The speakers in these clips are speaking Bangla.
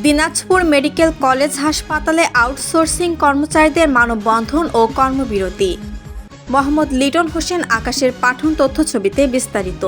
দিনাজপুর মেডিকেল কলেজ হাসপাতালে আউটসোর্সিং কর্মচারীদের মানববন্ধন ও কর্মবিরতি। মোহাম্মদ লিটন হোসেন আকাশের পাঠন তথ্য ছবিতে বিস্তারিত।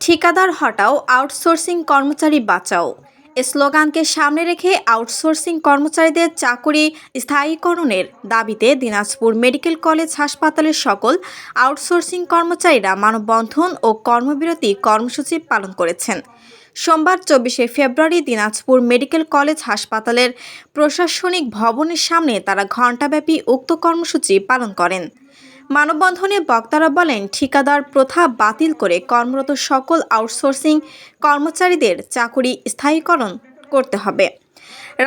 ঠিকাদার হটাও, আউটসোর্সিং কর্মচারী বাঁচাও। স্লোগানকে সামনে রেখে আউটসোর্সিং কর্মচারীদের চাকুরি স্থায়ীকরণের দাবিতে দিনাজপুর মেডিকেল কলেজ হাসপাতালের সকল আউটসোর্সিং কর্মচারীরা মানববন্ধন ও কর্মবিরতি কর্মসূচি পালন করেছেন। সোমবার চব্বিশে ফেব্রুয়ারি দিনাজপুর মেডিকেল কলেজ হাসপাতালের প্রশাসনিক ভবনের সামনে তারা ঘণ্টাব্যাপী উক্ত কর্মসূচি পালন করেন। মানববন্ধনে বক্তারা বলেন, ঠিকাদার প্রথা বাতিল করে কর্মরত সকল আউটসোর্সিং কর্মচারীদের চাকুরি স্থায়ীকরণ করতে হবে।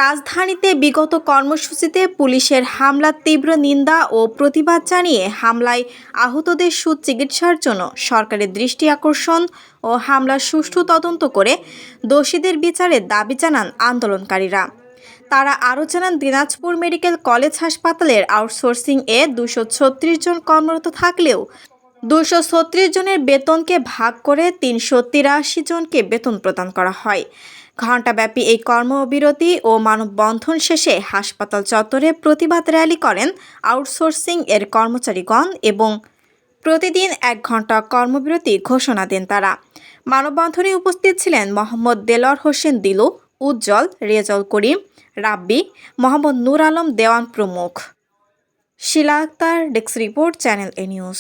রাজধানীতে বিগত কর্মসূচিতে পুলিশের হামলার তীব্র নিন্দা ও প্রতিবাদ জানিয়ে হামলায় আহতদের সুচিকিৎসার জন্য সরকারের দৃষ্টি আকর্ষণ ও হামলার সুষ্ঠু তদন্ত করে দোষীদের বিচারের দাবি জানান আন্দোলনকারীরা। তারা আরও জানান, দিনাজপুর মেডিকেল কলেজ হাসপাতালের আউটসোর্সিং এ দুশো জন কর্মরত থাকলেও দুশো ছত্রিশ জনের বেতনকে ভাগ করে তিনশো তিরাশি জনকে বেতন প্রদান করা হয়। ঘণ্টাব্যাপী এই কর্মবিরতি ও মানববন্ধন শেষে হাসপাতাল চত্বরে প্রতিবাদ র্যালি করেন আউটসোর্সিং এর কর্মচারীগণ এবং প্রতিদিন এক ঘণ্টা কর্মবিরতি ঘোষণা দেন তারা। মানববন্ধনে উপস্থিত ছিলেন মোহাম্মদ দেলর হোসেন দিলু উজ্জ্বল রেজল করিম, রাব্বি, মোহাম্মদ নূর আলম দেওয়ান প্রমুখ। Shila Akter, desk report, channel A news.